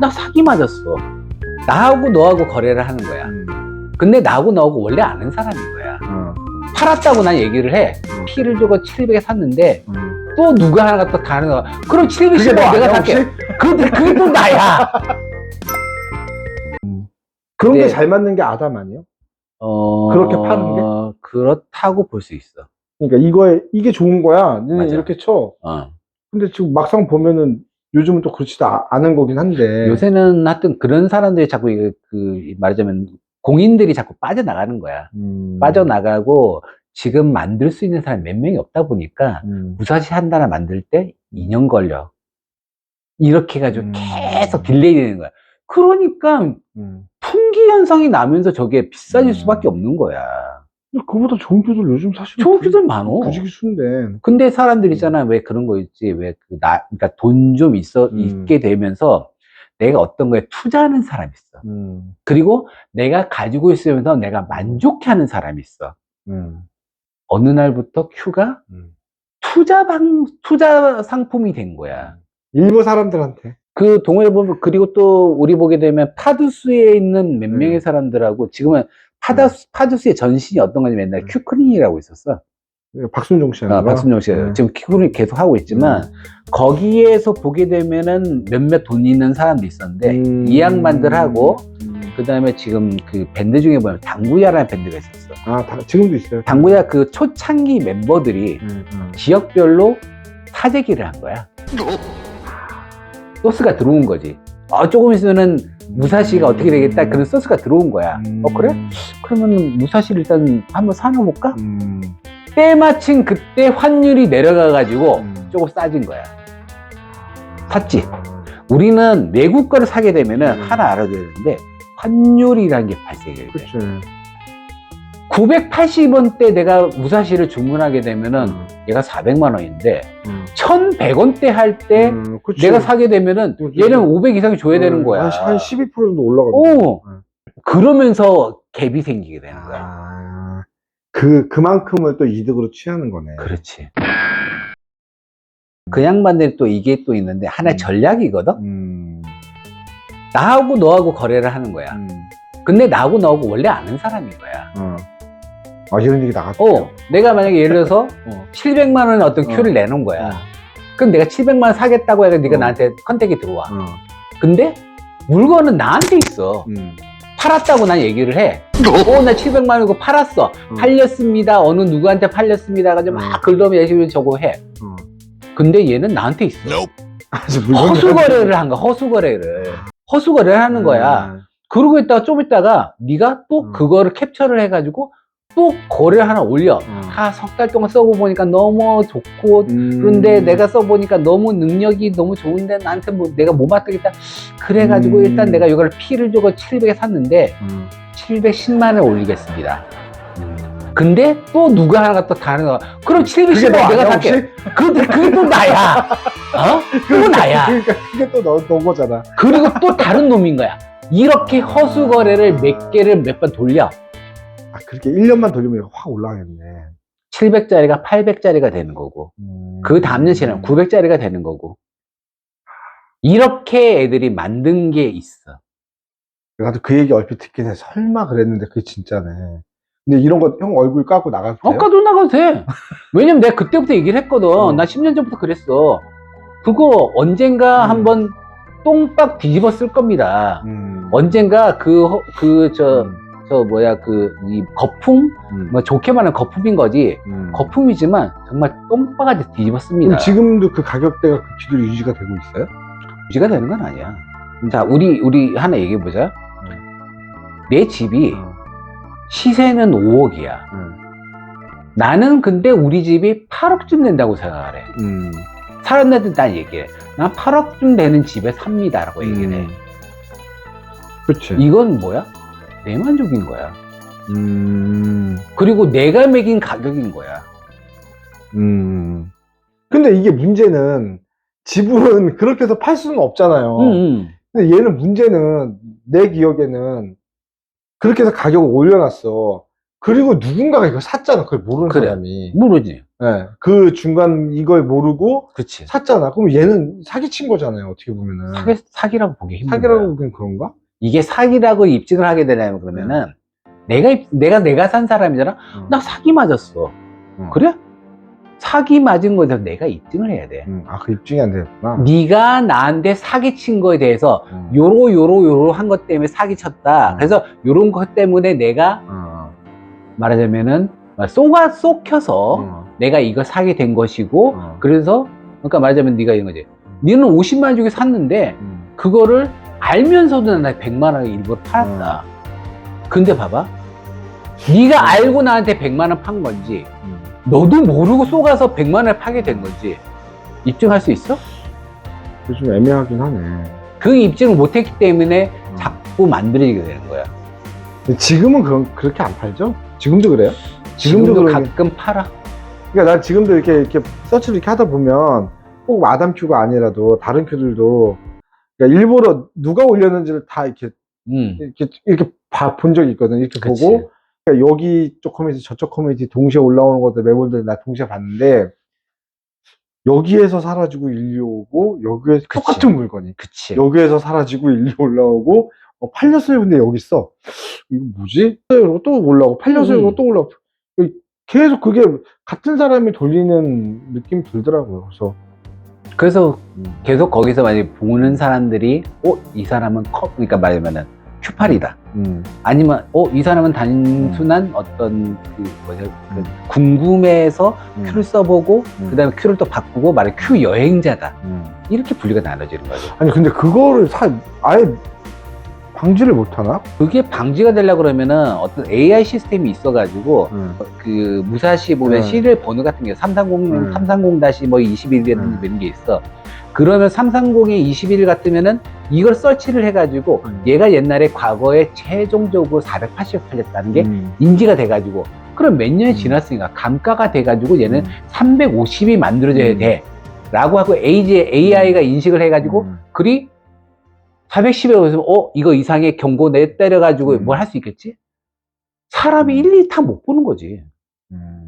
나 사기 맞았어. 나하고 너하고 거래를 하는 거야. 음. 근데 나하고 너하고 원래 아는 사람인 거야. 어. 팔았다고 난 얘기를 해. 음. 피를 주고 700에 샀는데 음. 또 누가 하나가 또 다른 거. 그럼 710에 너 내가 아니야, 살게. 그, 그게 또 나야. 그런 네. 게 잘 맞는 게 아담 아니에요? 어, 그렇게 파는 게? 그렇다고 볼 수 있어. 그러니까 이거에 이게 좋은 거야. 너네 맞아. 이렇게 쳐. 어. 근데 지금 막상 보면은 요즘은 또 그렇지도 아- 않은 거긴 한데. 요새는 하여튼 그런 사람들이 자꾸 이거 그 말하자면 공인들이 자꾸 빠져나가는 거야. 음. 빠져나가고 지금 만들 수 있는 사람이 몇 명이 없다 보니까 음. 무사시 한 달을 만들 때 2년 걸려. 이렇게 해가지고 음. 계속 딜레이 되는 거야. 그러니까 음. 풍기 현상이 나면서 저게 비싸질 음. 수밖에 없는 거야. 근데 그보다 좋은 표들 요즘 사실 좋은 표들 많어. 부지기 순데. 근데 사람들 있잖아. 왜 그런 거 있지? 왜 그 나, 그러니까 돈 좀 있어, 음. 있게 되면서 내가 어떤 거에 투자하는 사람이 있어. 음. 그리고 내가 가지고 있으면서 내가 만족해 하는 사람이 있어. 음. 어느 날부터 큐가 음. 투자 방, 투자 상품이 된 거야. 일부 사람들한테. 그 동호회 보면, 그리고 또 우리 보게 되면 파두스에 있는 몇 음. 명의 사람들하고 지금은 파다스, 파두스의 전신이 어떤 거냐면 옛날에 음. 큐크린이라고 있었어. 박순종 씨. 아, 박순영 씨가 네. 지금 큐크린 계속 하고 있지만 음. 거기에서 보게 되면은 몇몇 돈 있는 사람도 있었는데 음. 이 양반들하고 음. 그 다음에 지금 그 밴드 중에 보면 당구야라는 밴드가 있었어. 아, 다, 지금도 있어요. 당구야 그 초창기 멤버들이 음, 음. 지역별로 사재기를 한 거야. 소스가 들어온 거지. 아, 조금 있으면은 무사시가 어떻게 되겠다. 그런 소스가 들어온 거야. 음. 어, 그래? 그러면 무사시를 일단 한번 사놔볼까? 음. 때마침 그때 환율이 내려가가지고 음. 조금 싸진 거야. 샀지. 우리는 외국 거를 사게 되면은 음. 하나 알아둬야 되는데 환율이라는 게 발생해야 돼. 그치. 980원 대 내가 무사시를 주문하게 되면은 음. 얘가 400만 원인데 음. 1100원대 할 때 음, 그치. 내가 사게 되면은 그치. 얘는 500 이상이 줘야 되는 음, 거야. 한, 한 12% 정도 올라가고. 오. 그러면서 갭이 생기게 되는 거야. 아, 그, 그만큼을 또 이득으로 취하는 거네. 그렇지. 그 양반들이 또 이게 또 있는데 하나의 음. 전략이거든? 음. 나하고 너하고 거래를 하는 거야. 음. 근데 나하고 너하고 원래 아는 사람인 거야. 어. 아, 이런 얘기 나갔어. 어, 내가 만약에 예를 들어서 어. 700만 원의 어떤 어. 큐를 내놓은 거야. 어. 그럼 내가 700만 원 사겠다고 해서 네가 어. 나한테 컨택이 들어와. 어. 근데 물건은 나한테 있어. 음. 팔았다고 난 얘기를 해. 어, 나 700만 원 이거 팔았어. 어. 팔렸습니다. 어느 누구한테 팔렸습니다. 가지고 막 어. 글도 열심히 저거 해. 어. 근데 얘는 나한테 있어. 허수거래를 한 거야, 허수거래를. 허수거래를 하는 거야. 그러고 있다가 좀 있다가 네가 또 음. 그거를 캡처를 해가지고 또 거래를 하나 올려. 음. 아, 석 달 동안 써고 보니까 너무 좋고 음. 그런데 내가 써보니까 너무 능력이 너무 좋은데 나한테 뭐 내가 못 맡기겠다. 그래가지고 음. 일단 내가 이걸 피를 주고 700에 샀는데 음. 710만을 올리겠습니다. 음. 근데 또 누가 하나가 또 다른 거. 그럼 그게 710만 너 내가 살게. 그게, 그게 또 나야. 어? 또 나야. 그러니까 그게 또 너, 너 거잖아. 그리고 또 다른 놈인 거야. 이렇게 아. 허수 거래를 몇 개를 몇 번 돌려. 아, 그렇게 1년만 돌리면 확 올라가겠네. 700짜리가 800짜리가 되는 거고. 음. 그 다음 년치는 900짜리가 되는 거고. 이렇게 애들이 만든 게 있어. 나도 그 얘기 얼핏 듣긴 해. 설마 그랬는데 그게 진짜네. 근데 이런 거 형 얼굴 까고 나가도 돼요? 아까도 나가도 돼. 왜냐면 내가 그때부터 얘기를 했거든. 어. 나 10년 전부터 그랬어. 그거 언젠가 음. 한번 똥박 뒤집어 쓸 겁니다. 음. 언젠가 그, 허- 그, 저, 음. 저 뭐야, 그, 이 거품? 음. 뭐 좋게 말하면 거품인 거지. 음. 거품이지만 정말 똥바가지 뒤집었습니다. 그럼 지금도 그 가격대가 그 기대로 유지가 되고 있어요? 유지가 되는 건 아니야. 자, 우리, 우리 하나 얘기해 보자. 내 집이 어. 시세는 5억이야. 음. 나는 근데 우리 집이 8억쯤 된다고 생각을 해. 음. 사람들한테 난 얘기해. 난 8억쯤 되는 집에 삽니다라고 얘기를 해. 그치. 이건 뭐야? 내 만족인 거야. 음. 그리고 내가 매긴 가격인 거야. 음. 근데 이게 문제는 집은 그렇게 해서 팔 수는 없잖아요. 응, 응. 근데 얘는 문제는 내 기억에는 그렇게 해서 가격을 올려놨어. 그리고 누군가가 이거 샀잖아. 그걸 모르는 그래. 사람이. 모르지. 예, 그 중간 이걸 모르고 그치. 샀잖아. 그럼 얘는 사기친 거잖아요. 어떻게 보면은. 사기, 사기라고 보기 힘든. 사기라고 보기엔 그런가? 이게 사기라고 입증을 하게 되냐면 그러면은 내가 입- 내가 내가 산 사람이잖아. 나 사기 맞았어. 응. 그래? 사기 맞은 거에 대해서 내가 입증을 해야 돼. 음, 아, 그 입증이 안 되겠구나. 네가 나한테 사기 친 거에 대해서 음. 요로 요로 요로 한 것 때문에 사기 쳤다. 음. 그래서 요런 것 때문에 내가 어, 말하자면은 쏘가 쏘켜서 어. 내가 이거 사게 된 것이고 어. 그래서 그러니까 말하자면 네가 이런 거지. 너는 50만 원 주고 샀는데 음. 그거를 알면서도 나 100만 원에 일부러 팔았다. 근데 봐봐. 네가 알고 나한테 100만 원 판 건지 음. 너도 모르고 쏘가서 100만 원을 파게 된 건지 입증할 수 있어? 좀 애매하긴 하네. 그 입증을 못했기 때문에 음. 자꾸 만들어지게 되는 거야. 근데 지금은 그런, 그렇게 안 팔죠? 지금도 그래요? 지금도, 지금도 그러긴- 가끔 팔아. 그러니까 난 지금도 이렇게, 이렇게 서치를 이렇게 하다 보면 꼭 마담 큐가 아니라도 다른 큐들도 그러니까 일부러 누가 올렸는지를 다 이렇게 음. 이렇게 이렇게 봐- 본 적이 있거든. 이렇게 그치. 보고 그러니까 여기 쪽 커뮤니티 저쪽 커뮤니티 동시에 올라오는 것들 매물들 나 동시에 봤는데 여기에서 사라지고 일리 오고 여기에서. 똑같은 물건이 그치. 여기에서 사라지고 일리 올라오고 어, 팔렸어요. 근데 여기 있어. 이거 뭐지? 이러고 또 올라오고 팔렸어요. 음. 이러고 또 올라오고 계속 그게 같은 사람이 돌리는 느낌이 들더라고요. 그래서 그래서 음. 계속 거기서 만약에 보는 사람들이 어, 이 사람은 컵, 그러니까 말하면은 큐팔이다. 음. 아니면 어, 이 사람은 단순한 어떤 그 뭐냐, 그 음. 궁금해서 음. 큐를 써보고 음. 그 다음에 큐를 또 바꾸고 말해 큐 여행자다. 음. 이렇게 분류가 나눠지는 거죠. 아니 근데 그거를 사 아예 방지를 못 하나? 그게 방지가 되려고 그러면은 어떤 AI 시스템이 있어가지고 음. 그 무사시 보면 음. 시리얼 번호 같은 게 330, 음. 330 다시 뭐 21이라는 음. 이런 게 있어. 그러면 330에 21 같으면은 이걸 설치를 해가지고 음. 얘가 옛날에 과거에 최종적으로 480에 팔렸다는 게 음. 인지가 돼가지고 그럼 몇 년이 음. 지났으니까 감가가 돼가지고 얘는 음. 350이 만들어져야 음. 돼. 라고 하고 AI가 인식을 해가지고 음. 그리 410에 오면 어 이거 이상의 경고 내 때려가지고 음. 뭘할 수 있겠지? 사람이 1, 2, 다못 보는 거지. 음.